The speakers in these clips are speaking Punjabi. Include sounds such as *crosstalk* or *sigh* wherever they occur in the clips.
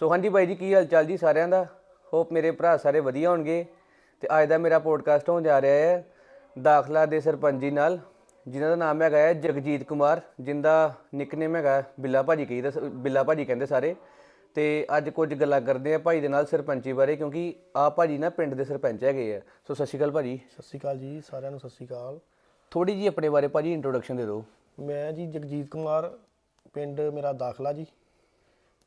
ਸੋ ਹਾਂਜੀ ਬਾਈ ਜੀ ਕੀ ਹਾਲ ਚਾਲ ਜੀ ਸਾਰਿਆਂ ਦਾ? ਹੋਪ ਮੇਰੇ ਭਰਾ ਸਾਰੇ ਵਧੀਆ ਹੋਣਗੇ। ਤੇ ਅੱਜ ਦਾ ਮੇਰਾ ਪੋਡਕਾਸਟ ਹੋਣ ਜਾ ਰਿਹਾ ਹੈ ਦਾਖਲਾ ਦੇ ਸਰਪੰਚ ਜੀ ਨਾਲ ਜਿਨ੍ਹਾਂ ਦਾ ਨਾਮ ਹੈਗਾ ਹੈ ਜਗਜੀਤ ਕੁਮਾਰ ਜਿੰਦਾ ਨਿਕਨੇਮ ਹੈਗਾ ਬਿੱਲਾ ਭਾਜੀ ਕਹੀਦਾ ਬਿੱਲਾ ਭਾਜੀ ਕਹਿੰਦੇ ਸਾਰੇ। ਤੇ ਅੱਜ ਕੁਝ ਗੱਲਾਂ ਕਰਦੇ ਆ ਭਾਈ ਦੇ ਨਾਲ ਸਰਪੰਚੀ ਬਾਰੇ ਕਿਉਂਕਿ ਆ ਭਾਜੀ ਨਾ ਪਿੰਡ ਦੇ ਸਰਪੰਚ ਹੈਗੇ ਆ। ਸੋ ਸਤਿ ਸ਼੍ਰੀ ਅਕਾਲ ਭਾਜੀ। ਸਤਿ ਸ਼੍ਰੀ ਅਕਾਲ ਜੀ ਸਾਰਿਆਂ ਨੂੰ ਸਤਿ ਸ਼੍ਰੀ ਅਕਾਲ। ਥੋੜੀ ਜੀ ਆਪਣੇ ਬਾਰੇ ਭਾਜੀ ਇੰਟਰੋਡਕਸ਼ਨ ਦੇ ਦਿਓ। ਮੈਂ ਜੀ ਜਗਜੀਤ ਕੁਮਾਰ ਪਿੰਡ ਮੇਰਾ ਦਾਖਲਾ ਜੀ।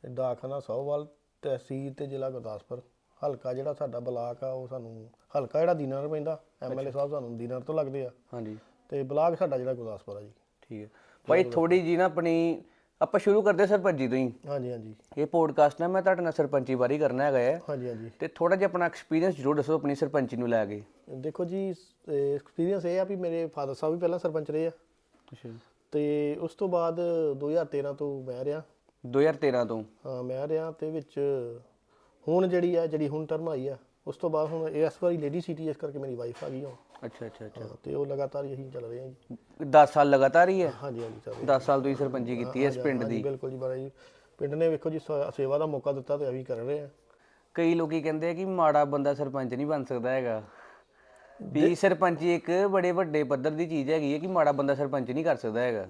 ਤੇ ਦਾਖਲਾ ਸੌਵਾਲ ਤਹਿਸੀਲ ਤੇ ਜ਼ਿਲ੍ਹਾ ਗੁਰਦਾਸਪੁਰ। ਹਲਕਾ ਜਿਹੜਾ ਸਾਡਾ ਬਲਾਕ ਆ ਉਹ ਸਾਨੂੰ ਹਲਕਾ ਜਿਹੜਾ ਦੀਨਾਨਗਰ ਪੈਂਦਾ ਐਮਐਲਏ ਸਾਹਿਬ ਸਾਨੂੰ ਦੀਨਾਨਗਰ ਤੋਂ ਲੱਗਦੇ ਆ। ਹਾਂਜੀ। ਤੇ ਬਲਾਕ ਸਾਡਾ ਜਿਹੜਾ ਗੁਰਦਾਸਪੁਰ ਆ ਜੀ। ਠੀਕ ਹੈ। ਭਾਈ ਥੋੜੀ ਜੀ ਨਾ ਆਪਣੀ ਆਪਾਂ ਸ਼ੁਰੂ ਕਰਦੇ ਸਰਪੰਚੀ ਤੋਂ ਹੀ। ਹਾਂਜੀ ਹਾਂਜੀ। ਇਹ ਪੋਡਕਾਸਟ ਨਾ ਮੈਂ ਤੁਹਾਡੇ ਨਾਲ ਸਰਪੰਚੀ ਬਾਰੇ ਕਰਨਾ ਹੈਗਾ ਹੈ। ਹਾਂਜੀ ਹਾਂਜੀ। ਤੇ ਥੋੜਾ ਜਿਹਾ ਆਪਣਾ ਐਕਸਪੀਰੀਅੰਸ ਜ਼ਰੂਰ ਦੱਸੋ ਆਪਣੀ ਸਰਪੰਚੀ ਨੂੰ ਲੈ ਕੇ। ਦੇਖੋ ਜੀ ਐਕਸਪੀਰੀਅੰਸ ਇਹ ਆ ਵੀ ਮੇਰੇ ਫਾਦਰ ਸਾਹਿਬ ਵੀ ਪਹਿਲਾਂ ਸਰਪੰਚ ਰਹੇ ਆ। ਅੱਛਾ ਤੇ ਉਸ ਤੋਂ ਬਾਅਦ 2013 ਤੋਂ ਮੈਂ ਰਿਹਾ। 2013 ਤੋਂ। ਹਾਂ ਮੈਂ ਰਿਹਾ ਤੇ ਵਿੱਚ ਹੁਣ ਜਿਹੜੀ ਆ ਜਿਹੜੀ ਹੁਣ ਟਰਮ ਆਈ ਆ ਉਸ ਤੋਂ ਬਾਅਦ ਹੁਣ ਇਸ ਵਾਰੀ ਲੇਡੀ ਸਿਟੀ ਇਸ ਕਰਕੇ ਮੇਰੀ ਵਾਈਫ ਆ ਗਈ ਹੁਣ ਅੱਛਾ ਅੱਛਾ ਅੱਛਾ। ਹਾਂ, ਤੇ ਉਹ ਲਗਾਤਾਰ ਹੀ ਅਸੀਂ ਚੱਲ ਰਹੇ ਹਾਂ ਜੀ। 10 ਸਾਲ ਲਗਾਤਾਰ ਹੀ ਹੈ? ਹਾਂਜੀ ਹਾਂਜੀ ਚੱਲ ਰਹੇ 10 ਸਾਲ ਤੋਂ ਹੀ ਸਰਪੰਚੀ ਕੀਤੀ ਹੈ ਇਸ ਪਿੰਡ ਹਾਂਜੀ ਦੀ। ਬਿਲਕੁਲ ਜੀ ਬਾਰਾ ਜੀ। ਪਿੰਡ ਨੇ ਵੇਖੋ ਜੀ ਸ- ਸੇਵਾ ਦਾ ਮੌਕਾ ਦਿੱਤਾ ਤੇ ਅਸੀਂ ਕਰ ਰਹੇ ਹਾਂ। ਕਈ ਲੋਕੀ ਕਹਿੰਦੇ ਆ ਕਿ ਮਾੜਾ ਬੰਦਾ ਸਰਪੰਚ ਨਹੀਂ ਬਣ ਸਕਦਾ ਹੈਗਾ। ਵੀ ਸਰਪੰਚੀ ਇੱਕ ਬੜੇ ਵੱਡੇ ਪੱਧਰ ਦੀ ਚੀਜ਼ ਹੈਗੀ ਹੈ ਕਿ ਮਾੜਾ ਬੰਦਾ ਸਰਪੰਚ ਨਹੀਂ ਕਰ ਸਕਦਾ ਹੈਗਾ।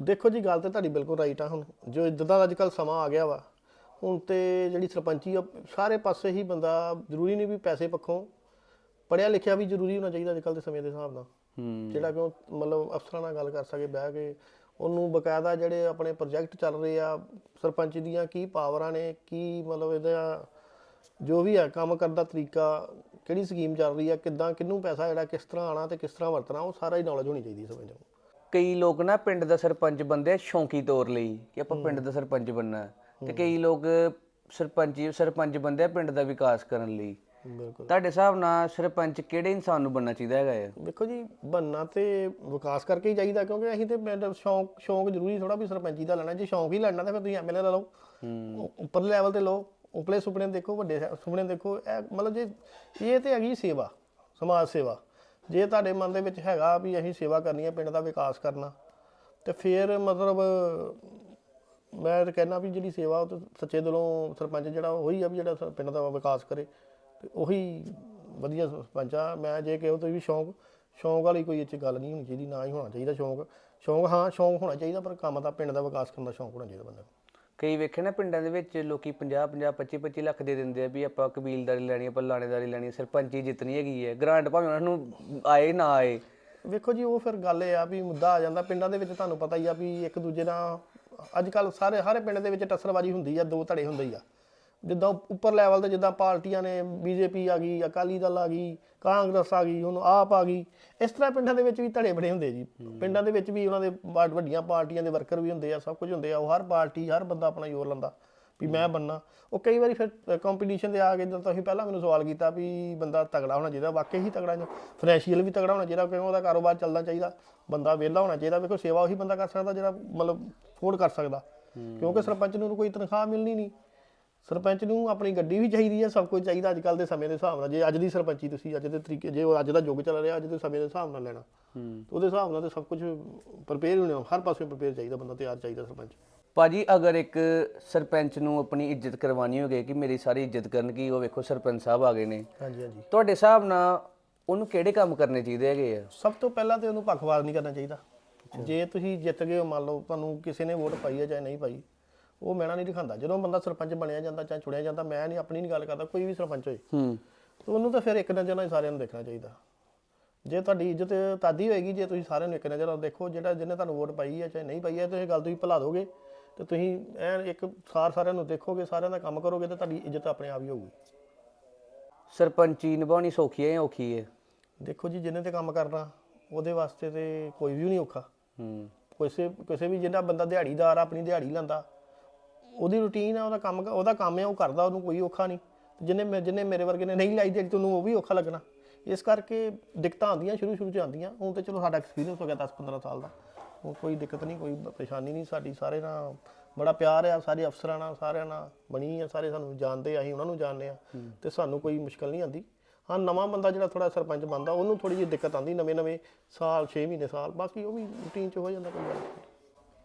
ਦੇਖੋ ਜੀ ਗੱਲ ਤੇ ਤੁਹਾਡੀ ਬਿਲਕੁਲ ਰਾਈਟ ਆ ਹੁਣ। ਜੋ ਇਦਾਂ ਦਾ ਅੱਜ ਕੱਲ ਸਮਾਂ ਆ ਗਿਆ ਵਾ ਹੁਣ ਤੇ ਜਿਹੜੀ ਸਰਪੰਚੀ ਆ ਸਾਰੇ ਪਾਸੇ ਹੀ ਬੰਦਾ ਜ਼ਰੂਰੀ ਨਹੀਂ ਵੀ ਪੈਸੇ ਪੱਖੋਂ ਪੜਿਆ ਲਿਖਿਆ ਵੀ ਜ਼ਰੂਰੀ ਹੋਣਾ ਚਾਹੀਦਾ ਅੱਜ ਕੱਲ ਦੇ ਸਮੇਂ ਦੇ ਹਿਸਾਬ ਨਾਲ। ਜਿਹੜਾ ਕਿ ਉਹ ਮਤਲਬ ਅਫਸਰਾਂ ਨਾਲ ਗੱਲ ਕਰ ਸਕੇ ਬਹਿ ਕੇ ਉਹਨੂੰ ਬਕਾਇਦਾ ਜਿਹੜੇ ਆਪਣੇ ਪ੍ਰੋਜੈਕਟ ਚੱਲ ਰਹੇ ਆ ਸਰਪੰਚ ਦੀਆਂ ਕੀ ਪਾਵਰਾਂ ਨੇ ਕੀ ਮਤਲਬ ਇਹਦਾ ਜੋ ਵੀ ਹੈ ਕੰਮ ਕਰਨ ਦਾ ਤਰੀਕਾ ਕਿਹੜੀ ਸਕੀਮ ਚੱਲ ਰਹੀ ਆ ਕਿੱਦਾਂ ਕਿਹਨੂੰ ਪੈਸਾ ਜਿਹੜਾ ਕਿਸ ਤਰ੍ਹਾਂ ਆਣਾ ਤੇ ਕਿਸ ਤਰ੍ਹਾਂ ਵਰਤਣਾ ਉਹ ਸਾਰਾ ਹੀ ਨੌਲੇਜ ਹੋਣੀ ਚਾਹੀਦੀ ਸਮਝ ਕਈ ਲੋਕ ਨਾ ਪਿੰਡ ਦਾ ਸਰਪੰਚ ਬੰਦੇ ਆ ਸ਼ੌਂਕੀ ਤੌਰ ਲਈ ਕਿ ਆਪਾਂ ਪਿੰਡ ਦਾ ਸਰਪੰਚ ਬੰਨਾ ਤੇ ਕਈ ਲੋਕ ਸਰਪੰਚੀ ਸਰਪੰਚ ਬੰਦੇ ਆ ਪਿੰਡ ਦਾ ਵਿਕਾਸ ਕਰਨ ਲਈ। ਬਿਲਕੁਲ। ਤੁਹਾਡੇ ਹਿਸਾਬ ਨਾਲ ਸਰਪੰਚ ਕਿਹੜੇ ਇਨਸਾਨ ਨੂੰ ਬਣਨਾ ਚਾਹੀਦਾ ਹੈਗਾ ਹੈ ਦੇਖੋ ਜੀ ਬੰਨਾ ਤੇ ਵਿਕਾਸ ਕਰਕੇ ਹੀ ਚਾਹੀਦਾ ਕਿਉਂਕਿ ਅਸੀਂ ਤੇ ਪਿੰਡ ਸ਼ੌਂਕ ਸ਼ੌਂਕ ਜ਼ਰੂਰੀ ਥੋੜਾ ਵੀ ਸਰਪੰਚੀ ਦਾ ਲੈਣਾ। ਜੇ ਸ਼ੌਂਕ ਹੀ ਲੈਣਾ ਤਾਂ ਫਿਰ ਤੁਸੀਂ ਐਮਐਲਏ ਦਾ ਲਓ। ਉੱਪਰਲੇ ਲੈਵਲ ਤੇ ਲਓ। ਉਪਲੇ ਸੁਪਨੇ ਦੇਖੋ ਵੱਡੇ ਸੁਪਨੇ ਦੇਖੋ। ਇਹ ਮਤਲਬ ਜੇ ਇਹ ਤੇ ਹੈਗੀ ਸੇਵਾ ਸਮਾਜ ਸੇਵਾ। ਜੇ ਤੁਹਾਡੇ ਮਨ ਦੇ ਵਿੱਚ ਹੈਗਾ ਵੀ ਅਸੀਂ ਸੇਵਾ ਕਰਨੀ ਹੈ ਪਿੰਡ ਦਾ ਵਿਕਾਸ ਕਰਨਾ, ਤੇ ਫਿਰ ਮਤਲਬ ਮੈਂ ਕਹਿੰਦਾ ਵੀ ਜਿਹੜੀ ਸੇਵਾ ਉਹ ਤਾਂ ਸੱਚੇ ਦਿਲੋਂ ਸਰਪੰਚ ਜਿਹੜਾ ਉਹੀ ਆ ਵੀ ਜਿਹੜਾ ਪਿੰਡ ਦਾ ਵਿਕਾਸ ਕਰੇ, ਤੇ ਉਹੀ ਵਧੀਆ ਸਰਪੰਚ ਆ। ਮੈਂ ਜੇ ਕਹੋ ਤੁਸੀਂ ਵੀ ਸ਼ੌਂਕ ਸ਼ੌਂਕ ਵਾਲੀ ਕੋਈ ਇੱਥੇ ਗੱਲ ਨਹੀਂ ਹੋਣੀ ਚਾਹੀਦੀ, ਨਾ ਹੀ ਹੋਣਾ ਚਾਹੀਦਾ ਸ਼ੌਂਕ। ਸ਼ੌਂਕ, ਹਾਂ, ਸ਼ੌਂਕ ਹੋਣਾ ਚਾਹੀਦਾ, ਪਰ ਕੰਮ ਦਾ ਪਿੰਡ ਦਾ ਵਿਕਾਸ ਕਰਨ ਦਾ ਸ਼ੌਂਕ ਹੋਣਾ ਚਾਹੀਦਾ ਬੰਦੇ ਨੂੰ। ਕਈ ਵੇਖੇ ਨਾ ਪਿੰਡਾਂ ਦੇ ਵਿੱਚ ਲੋਕੀ 50 50 25 25 ਲੱਖ ਦੇ ਦਿੰਦੇ ਆ ਵੀ ਆਪਾਂ ਕਬੀਲਦਾਰੀ ਲੈਣੀ ਆਪਾਂ ਲਾਣੇਦਾਰੀ ਲੈਣੀ ਹੈ, ਸਰਪੰਚੀ ਜਿੱਤਣੀ ਹੈਗੀ ਹੈ ਗ੍ਰਾਂਟ ਭਾਵੇਂ ਉਹਨਾਂ ਨੂੰ ਆਏ ਨਾ ਆਏ। ਵੇਖੋ ਜੀ ਉਹ ਫਿਰ ਗੱਲ ਇਹ ਆ ਵੀ ਮੁੱਦਾ ਆ ਜਾਂਦਾ। ਪਿੰਡਾਂ ਦੇ ਵਿੱਚ ਤੁਹਾਨੂੰ ਪਤਾ ਹੀ ਆ ਵੀ ਇੱਕ ਦੂਜੇ ਨਾਲ ਅੱਜ ਕੱਲ ਸਾਰੇ ਹਰ ਪਿੰਡ ਦੇ ਵਿੱਚ ਟੱਸਰਬਾਜੀ ਹੁੰਦੀ ਆ ਦੋ ਧੜੇ ਹੁੰਦੇ ਆ। ਜਿੱਦਾਂ ਉੱਪਰ ਲੈਵਲ ਤੇ ਜਿੱਦਾਂ ਪਾਰਟੀਆਂ ਨੇ ਬੀਜੇਪੀ ਆ ਗਈ ਅਕਾਲੀ ਦਲ ਆ ਗਈ ਕਾਂਗਰਸ ਆ ਗਈ ਹੁਣ ਆਪ ਆ ਗਈ। ਇਸ ਤਰ੍ਹਾਂ ਪਿੰਡਾਂ ਦੇ ਵਿੱਚ ਵੀ ਧੜੇ ਬੜੇ ਹੁੰਦੇ ਜੀ। ਪਿੰਡਾਂ ਦੇ ਵਿੱਚ ਵੀ ਉਹਨਾਂ ਦੇ ਵੱਡ- ਵੱਡੀਆਂ ਪਾਰਟੀਆਂ ਦੇ ਵਰਕਰ ਵੀ ਹੁੰਦੇ ਆ ਸਭ ਕੁਝ ਹੁੰਦੇ ਆ। ਉਹ ਹਰ ਪਾਰਟੀ ਹਰ ਬੰਦਾ ਆਪਣਾ ਜ਼ੋਰ ਲਾਉਂਦਾ ਵੀ ਮੈਂ ਬੰਨਾ। ਉਹ ਕਈ ਵਾਰੀ ਫਿਰ ਕੰਪੀਟੀਸ਼ਨ ਦੇ ਆ ਕੇ ਜਦੋਂ ਤੁਸੀਂ ਪਹਿਲਾਂ ਮੈਨੂੰ ਸਵਾਲ ਕੀਤਾ ਵੀ ਬੰਦਾ ਤਗੜਾ ਹੋਣਾ ਚਾਹੀਦਾ ਵਾਕਈ ਹੀ ਤਗੜਾ ਫਾਈਨੈਂਸ਼ੀਅਲ ਵੀ ਤਗੜਾ ਹੋਣਾ ਚਾਹੀਦਾ ਕਿਉਂਕਿ ਉਹਦਾ ਕਾਰੋਬਾਰ ਚੱਲਣਾ ਚਾਹੀਦਾ। ਬੰਦਾ ਵਿਹਲਾ ਹੋਣਾ ਚਾਹੀਦਾ ਵੇਖੋ ਸੇਵਾ ਉਹੀ ਬੰਦਾ ਕਰ ਸਕਦਾ ਜਿਹੜਾ ਮਤਲਬ ਅਫੋਰਡ ਕਰ ਸਕਦਾ। ਕਿਉਂਕਿ ਸਰਪੰਚ ਨੂੰ ਕੋਈ ਤਨਖਾਹ ਮਿਲਣੀ ਨਹੀਂ। ਸਰਪੰਚ ਨੂੰ ਆਪਣੀ ਗੱਡੀ ਵੀ ਚਾਹੀਦੀ ਹੈ ਸਭ ਕੁਝ ਚਾਹੀਦਾ ਅੱਜ ਕੱਲ ਦੇ ਸਮੇਂ ਦੇ ਹਿਸਾਬ ਨਾਲ। ਜੇ ਅੱਜ ਦੀ ਸਰਪੰਚੀ ਤੁਸੀਂ ਅੱਜ ਦੇ ਤਰੀਕੇ ਜੇ ਉਹ ਅੱਜ ਦਾ ਯੁੱਗ ਚੱਲ ਰਿਹਾ ਅੱਜ ਦੇ ਸਮੇਂ ਦੇ ਹਿਸਾਬ ਨਾਲ ਲੈਣਾ। ਹੂੰ। ਉਹਦੇ ਹਿਸਾਬ ਨਾਲ ਤੇ ਸਭ ਕੁਝ ਪ੍ਰਪੇਅਰ ਹੋਣਾ ਹਰ ਪਾਸੇ ਪ੍ਰਪੇਅਰ ਚਾਹੀਦਾ ਬੰਦਾ ਤਿਆਰ ਚਾਹੀਦਾ ਸਰਪੰਚ। ਭਾਜੀ ਅਗਰ ਇੱਕ ਸਰਪੰਚ ਨੂੰ ਆਪਣੀ ਇੱਜ਼ਤ ਕਰਵਾਉਣੀ ਹੋਵੇ ਕਿ ਮੇਰੀ ਸਾਰੀ ਇੱਜ਼ਤ ਕਰਨ ਕੀ ਉਹ ਵੇਖੋ ਸਰਪੰਚ ਸਾਹਿਬ ਆ ਗਏ ਨੇ। ਹਾਂਜੀ ਹਾਂਜੀ। ਤੁਹਾਡੇ ਹਿਸਾਬ ਨਾਲ ਉਹਨੂੰ ਕਿਹੜੇ ਕੰਮ ਕਰਨੇ ਚਾਹੀਦੇ ਹੈਗੇ ਆ? ਸਭ ਤੋਂ ਪਹਿਲਾਂ ਤੇ ਉਹਨੂੰ ਪੱਖਵਾਦ ਨਹੀਂ ਕਰਨਾ ਚਾਹੀਦਾ। ਜੇ ਤੁਸੀਂ ਜਿੱਤ ਗਏ ਹੋ ਮੰਨ ਲਓ ਤੁਹਾਨੂੰ ਕਿਸੇ ਨੇ ਵੋਟ ਪਾਈ ਹੈ ਚਾਹੇ ਨਹੀਂ ਪਾਈ ਉਹ ਮੈਣਾ ਨਹੀਂ ਦਿਖਾਉਂਦਾ। ਜਦੋਂ ਬੰਦਾ ਸਰਪੰਚ ਬਣਿਆ ਜਾਂਦਾ ਚਾਹੇ ਚੁਣਿਆ ਜਾਂਦਾ ਮੈਂ ਨਹੀਂ ਆਪਣੀ ਨਹੀਂ ਗੱਲ ਕਰਦਾ ਕੋਈ ਵੀ ਸਰਪੰਚ ਹੋਏ। ਹੂੰ। ਤੇ ਉਹਨੂੰ ਤਾਂ ਫਿਰ ਇੱਕ ਨਜ਼ਰ ਨਾਲ ਹੀ ਸਾਰਿਆਂ ਨੂੰ ਦੇਖਣਾ ਚਾਹੀਦਾ। ਜੇ ਤੁਹਾਡੀ ਇੱਜ਼ਤ ਤਾਦੀ ਹੋਏਗੀ ਜੇ ਤੁਸੀਂ ਸਾਰਿਆਂ ਨੂੰ ਇੱਕ ਨਜ਼ਰ ਨਾਲ ਦੇਖੋ ਜਿਹੜਾ ਜਿਹਨੇ ਤੁਹਾਨੂੰ ਵੋਟ ਪਾਈ ਹੈ ਚਾਹੇ ਨਹੀਂ ਪਾਈ ਹੈ ਤੇ ਇਹ ਗੱਲ ਤੁਸੀਂ ਭੁਲਾ ਦੋਗੇ ਤੇ ਤੁਸੀਂ ਐਨ ਇੱਕ ਸਾਰ ਸਾਰਿਆਂ ਨੂੰ ਦੇਖੋਗੇ ਸਾਰਿਆਂ ਦਾ ਕੰਮ ਕਰੋਗੇ ਤੇ ਤੁਹਾਡੀ ਇੱਜ਼ਤ ਆਪਣੇ ਆਪ ਹੀ ਹੋਊਗੀ। ਸਰਪੰਚੀ ਨਿਭਾਉਣੀ ਸੌਖੀ ਹੈ ਜਾਂ ਔਖੀ ਹੈ? ਦੇਖੋ ਜੀ ਜਿਹਨੇ ਤੇ ਕੰਮ ਕਰਨਾ ਉਹਦੇ ਵਾਸਤੇ ਤੇ ਕੋਈ ਵੀ ਨਹੀਂ ਔਖਾ। ਹੂੰ। ਕਿਸੇ ਕਿਸੇ ਵੀ ਜਿਹੜਾ ਬੰਦਾ ਦਿਹਾੜੀਦਾਰ ਆ ਆਪਣੀ ਦਿਹਾੜੀ ਲੈਂਦਾ ਉਹਦੀ ਰੁਟੀਨ ਆ ਉਹਦਾ ਕੰਮ ਉਹਦਾ ਕੰਮ ਆ ਉਹ ਕਰਦਾ ਉਹਨੂੰ ਕੋਈ ਔਖਾ ਨਹੀਂ। ਤੇ ਜਿਹਨੇ ਮੇ- ਜਿਹਨੇ ਮੇਰੇ ਵਰਗੇ ਨੇ ਨਹੀਂ ਲਾਈ ਦਿਹਾੜੀ ਤੁਹਾਨੂੰ ਉਹ ਵੀ ਔਖਾ ਲੱਗਣਾ। ਇਸ ਕਰਕੇ ਦਿੱਕਤਾਂ ਆਉਂਦੀਆਂ ਸ਼ੁਰੂ ਸ਼ੁਰੂ ਚ ਆਉਂਦੀਆਂ। ਹੁਣ ਤੇ ਚਲੋ ਸਾਡਾ ਐਕਸਪੀਰੀਅੰਸ ਹੋ ਗਿਆ 10 15 ਸਾਲ ਦਾ। ਹੁਣ ਕੋਈ ਦਿੱਕਤ ਨਹੀਂ ਕੋਈ ਪਰੇਸ਼ਾਨੀ ਨਹੀਂ ਸਾਡੀ ਸਾਰੇ ਨਾਲ ਬੜਾ ਪਿਆਰ ਆ ਸਾਰੇ ਅਫਸਰਾਂ ਨਾਲ ਸਾਰਿਆਂ ਨਾਲ ਬਣੀ ਆ ਸਾਰੇ ਸਾਨੂੰ ਜਾਣਦੇ ਆ ਅਸੀਂ ਉਹਨਾਂ ਨੂੰ ਜਾਣਦੇ ਆ। ਤੇ ਸਾਨੂੰ ਕੋਈ ਮੁਸ਼ਕਲ ਨਹੀਂ ਆਉਂਦੀ। ਹਾਂ ਨਵਾਂ ਬੰਦਾ ਜਿਹੜਾ ਥੋੜਾ ਸਰਪੰਚ ਬਣਦਾ ਉਹਨੂੰ ਥੋੜੀ ਜਿਹੀ ਦਿੱਕਤ ਆਉਂਦੀ ਨਵੇਂ ਨਵੇਂ ਸਾਲ 6 ਮਹੀਨੇ ਸਾਲ ਬਾਕੀ ਉਹ ਵੀ ਰੂਟੀਨ ਚ ਹੋ ਜਾਂਦਾ ਕੋਈ ਗੱਲ ਨਹੀਂ।